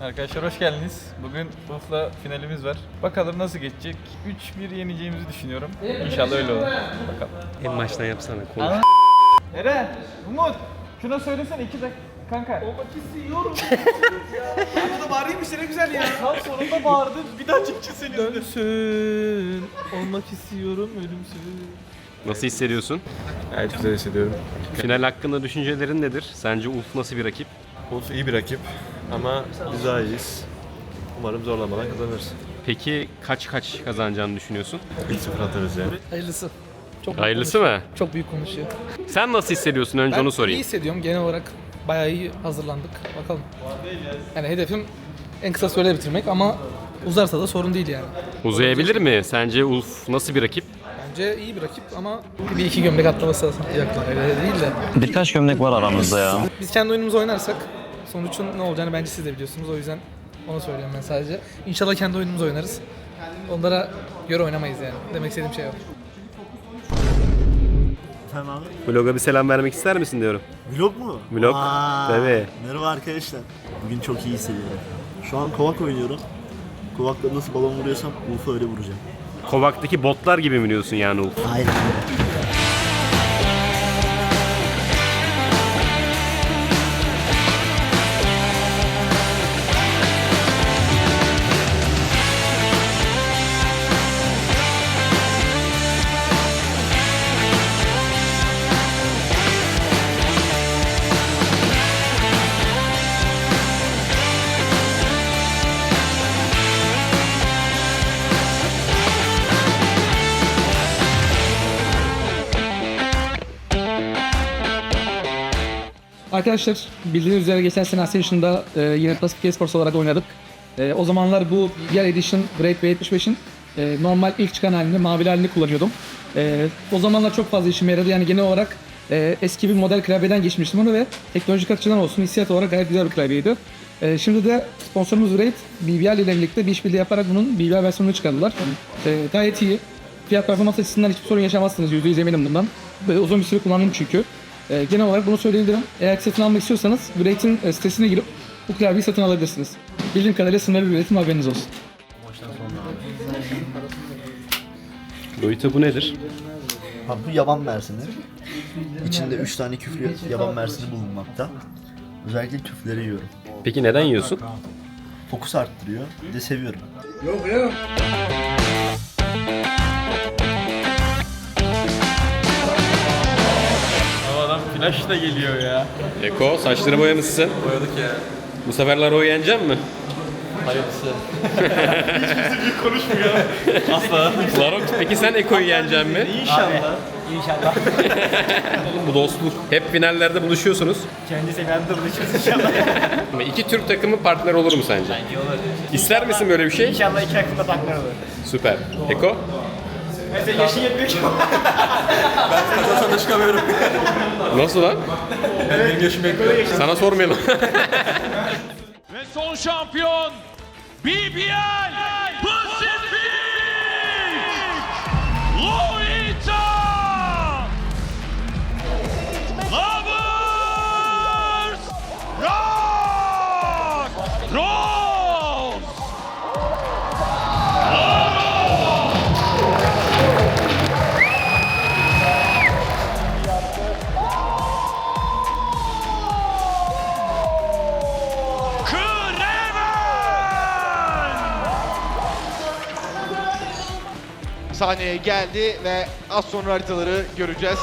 Arkadaşlar hoş geldiniz. Bugün Uf'la finalimiz var. Bakalım nasıl geçecek. 3-1 yeneceğimizi düşünüyorum. İnşallah öyle olur. Bakalım. En baştan yapsana konuş. Eren, Umut, şuna söylesene 2 dakika. Kanka. Burada bağırayım işte ne güzel ya. Tam sonunda bağırdın. Bir daha çekeceğiz seni. Dönsün. Olmak istiyorum ölümsüz. Nasıl hissediyorsun? Gayet güzel hissediyorum. Final hakkında düşüncelerin nedir? Sence Uf nasıl bir rakip? Wolf iyi bir rakip ama biz daha iyiyiz. Umarım zorlamadan kazanırız. Peki kaç kaç kazanacağını düşünüyorsun? 1-0 atarız yani. Hayırlısı. Çok Hayırlısı mı? Çok büyük konuşuyor. Sen nasıl hissediyorsun? Önce onu iyi sorayım. hissediyorum. Genel olarak bayağı iyi hazırlandık. Bakalım. Yani hedefim en kısa sürede bitirmek ama uzarsa da sorun değil yani. Uzayabilir mi? Sence Uf nasıl bir rakip? Bence iyi bir rakip ama bir iki gömlek atlaması yapacaklar. Öyle değil de. Birkaç gömlek var aramızda ya. Biz kendi oyunumuzu oynarsak sonuçun ne olacağını bence siz de biliyorsunuz. O yüzden onu söylüyorum ben sadece. İnşallah kendi oyunumuzu oynarız. Onlara göre oynamayız yani. Demek istediğim şey o. Tamam. Vlog'a bir selam vermek ister misin diyorum. Vlog mu? Vlog, Aa, tabii. Merhaba arkadaşlar. Bugün çok iyi hissediyorum. Şu an kovak oynuyorum. Kovakla nasıl balon vuruyorsam Wolf'u öyle vuracağım. Kovak'taki botlar gibi mi diyorsun yani Uf? Aynen Arkadaşlar bildiğiniz üzere geçen sene Ascension'da e, yine Pacific Esports olarak oynadık. E, o zamanlar bu diğer Edition Great V75'in e, normal ilk çıkan halini, mavi halini kullanıyordum. E, o zamanlar çok fazla işime yaradı. Yani genel olarak e, eski bir model klavyeden geçmiştim onu ve teknolojik açıdan olsun hissiyat olarak gayet güzel bir klavyeydi. E, şimdi de sponsorumuz Raid, BBL ile birlikte bir işbirliği yaparak bunun BBL versiyonunu çıkardılar. E, gayet iyi. Fiyat performans açısından hiçbir sorun yaşamazsınız. %100 eminim bundan. Ve uzun bir süre kullandım çünkü. E, genel olarak bunu söyleyebilirim. Eğer satın almak istiyorsanız Great'in e, sitesine girip bu klavyeyi satın alabilirsiniz. Bildiğim kadarıyla sınırlı bir üretim haberiniz olsun. Boyuta bu nedir? Ha, bu yaban mersini. İçinde 3 tane küflü yaban mersini bulunmakta. Özellikle küfleri yiyorum. Peki neden yiyorsun? Fokus arttırıyor. Bir de seviyorum. Havadan flash da geliyor ya. Eko saçları boyamışsın. Boyadık ya. Bu sefer Laro'yu yenecek mi? Hayırlısı. Hiçbirisi büyük konuşmuyor. Asla. Laro peki sen Eko'yu yenecek mi? İnşallah. Bu dostluk. Hep finallerde buluşuyorsunuz. Kendi seviyende buluşuruz inşallah. İki Türk takımı partner olur mu sence? İyi olur. İster misin böyle bir şey? İnşallah iki hakkında partner olur. Süper. Eko? Mesela yaşın yetmiyor ki. ben kazasana çıkamıyorum. Nasıl lan? Benim yaşım yetmiyor. Sana sormayalım. Ve son şampiyon BBL sahneye geldi ve az sonra haritaları göreceğiz.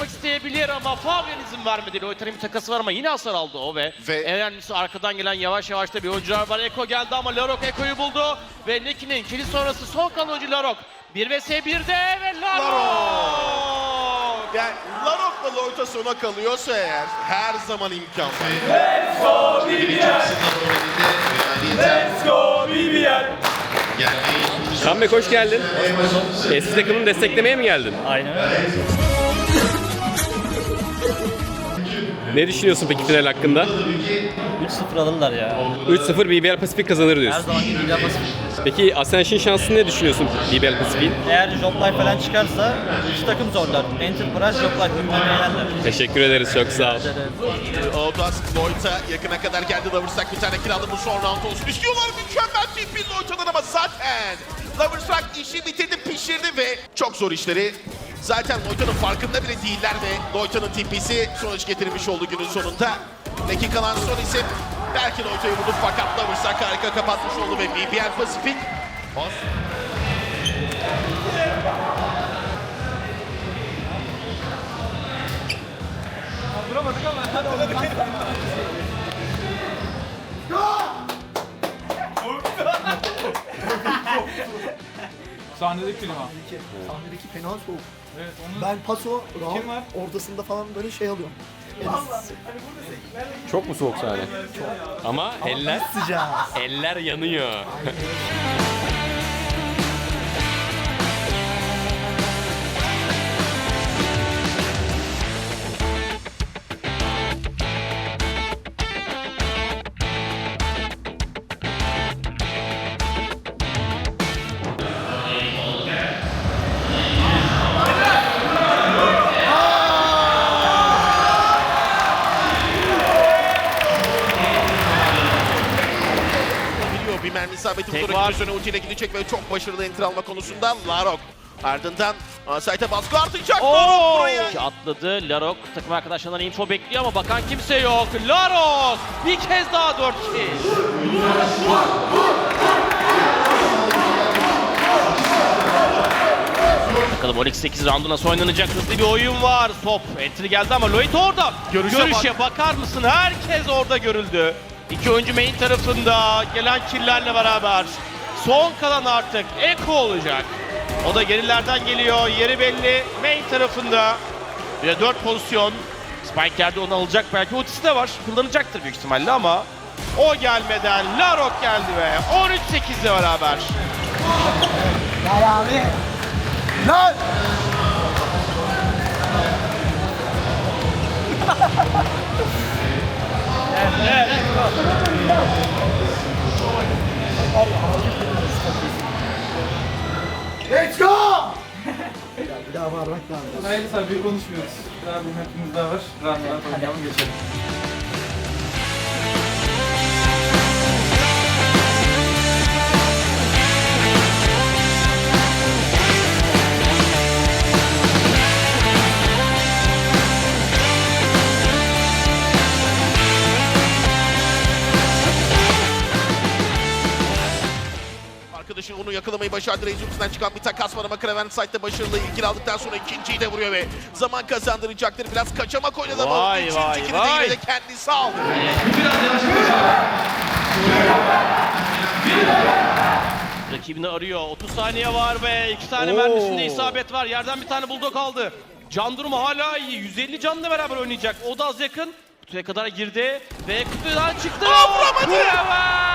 Yapmak isteyebilir ama Fabian izin vermedi. Loitar'ın bir takası var ama yine hasar aldı o ve, Ve- en önemlisi arkadan gelen yavaş yavaş da bir oyuncular var. Eko geldi ama Larok Eko'yu buldu ve Neki'nin kilit sonrası son kalan oyuncu Larok. 1 vs 1'de ve Larok! Yani Larok'la Loita sona kalıyorsa eğer her zaman imkan var. Let's go BBL! Bey hoş geldin. Eski takımını desteklemeye mi geldin? Aynen öyle. Ne düşünüyorsun peki final hakkında? 3-0 alırlar ya. 3-0 BBL Pasifik kazanır Her diyorsun. zaman gibi yapmasın. Peki Ascension şansını ne düşünüyorsun BBL Pasifik'in? Eğer Life falan çıkarsa iki takım zorlar. Enterprise, Life bilmem yenerler. Teşekkür ederiz çok sağ ol. Odas Lloyd'a yakına kadar geldi Loversack bir tane kill aldı bu son round olsun istiyorlar mükemmel bir pin Lloyd'dan ama zaten Loversack işi bitirdi pişirdi ve çok zor işleri Zaten Lloyd'un farkında bile değiller ve Lloyd'un TP'si sonuç getirmiş oldu günün sonunda. Peki kalan son isim belki Lloyd'u vurdu fakat Loversack harika kapatmış oldu ve BBL Pacific Sahnedeki klima. Sahnedeki fena soğuk. Evet onu Ben paso Kim var? round ortasında falan böyle şey alıyorum. Çok mu soğuk sahne? Ama eller Sıcağı. eller yanıyor. Tek bu var. rakip üzerine ultiyle gidecek ve çok başarılı enter alma konusunda Larok. Ardından Asayt'a baskı artacak. Buraya. İki atladı. Larok takım arkadaşlarından info bekliyor ama bakan kimse yok. Larok bir kez daha 4 kill. Bakalım Oryx 8 roundu nasıl oynanacak hızlı bir oyun var. Top entry geldi ama Lloyd orada. Görüşe Görüşe bakar mısın? Herkes orada görüldü. İki oyuncu main tarafında gelen killlerle beraber. Son kalan artık Eko olacak. O da gerilerden geliyor. Yeri belli. Main tarafında. De 4 pozisyon. Spike geldi onu alacak belki. Ultisi de var. Kullanacaktır büyük ihtimalle ama o gelmeden Larok geldi ve 13-8 ile beraber. Bir daha lazım. Hayır tabii konuşmuyoruz. Daha bir mapimiz daha var. Rahat rahat oynayalım geçelim. Başardı. Ultisinden çıkan bir takas var ama Kraven site'de başarılı. İlkini aldıktan sonra ikinciyi de vuruyor ve zaman kazandıracaktır. Biraz kaçamak oynadı ama Vay, üçüncü vay, de vay. yine de kendisi aldı. Rakibini arıyor. 30 saniye var ve 2 tane mermisinde isabet var. Yerden bir tane bulldog aldı. Can durumu hala iyi. 150 canla beraber oynayacak. O da az yakın. Kutuya kadar girdi ve kutudan çıktı. Aa, vuramadı! Kraven!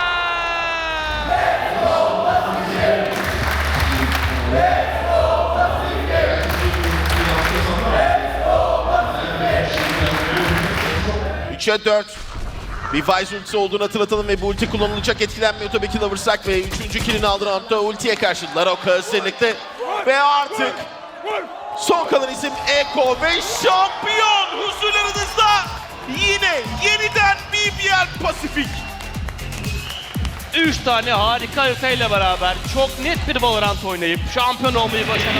Üçe 4. Bir Vice ultisi olduğunu hatırlatalım ve bu ulti kullanılacak etkilenmiyor tabii ki Loversack ve üçüncü killini aldı roundda ultiye karşı Larok hazırlıklı ve artık son kalan isim Eko ve şampiyon huzurlarınızda yine yeniden BBL Pasifik. 3 tane harika haritayla beraber çok net bir Valorant oynayıp şampiyon olmayı başardı.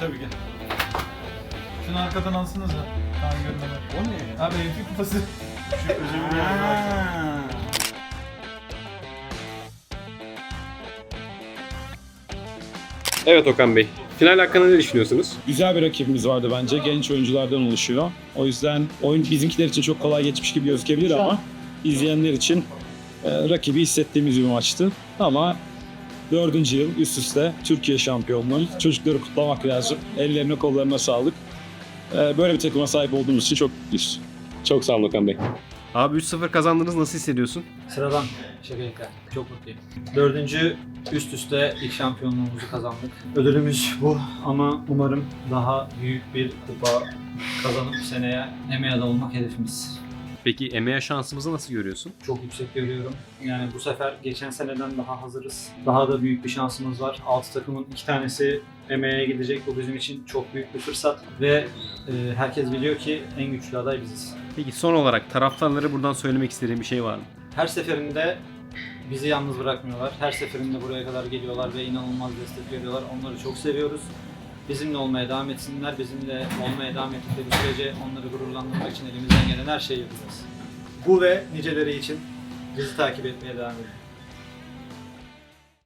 Tabii gel. Şunu arkadan alsınız ha. Kaan görmeden. O ne? Abi MVP kupası. Evet Okan Bey. Final hakkında ne düşünüyorsunuz? Güzel bir rakibimiz vardı bence. Genç oyunculardan oluşuyor. O yüzden oyun bizimkiler için çok kolay geçmiş gibi gözükebilir ama izleyenler için e, rakibi hissettiğimiz bir maçtı. Ama dördüncü yıl üst üste Türkiye şampiyonluğu. Çocukları kutlamak lazım. Ellerine kollarına sağlık. E, böyle bir takıma sahip olduğumuz için çok mutluyuz. Çok sağ olun Okan Bey. Abi 3-0 kazandınız nasıl hissediyorsun? Sıradan şaka Çok mutluyum. Dördüncü üst üste lig şampiyonluğumuzu kazandık. Ödülümüz bu ama umarım daha büyük bir kupa kazanıp seneye EMEA'da olmak hedefimiz. Peki EMEA şansımızı nasıl görüyorsun? Çok yüksek görüyorum. Yani bu sefer geçen seneden daha hazırız. Daha da büyük bir şansımız var. 6 takımın iki tanesi EMEA'ya gidecek. Bu bizim için çok büyük bir fırsat. Ve e, herkes biliyor ki en güçlü aday biziz. Peki son olarak taraftarlara buradan söylemek istediğim bir şey var mı? Her seferinde bizi yalnız bırakmıyorlar. Her seferinde buraya kadar geliyorlar ve inanılmaz destek veriyorlar. Onları çok seviyoruz. Bizimle olmaya devam etsinler. Bizimle olmaya devam ettikleri sürece onları gururlandırmak için elimizden gelen her şeyi yapacağız. Bu ve niceleri için bizi takip etmeye devam edin.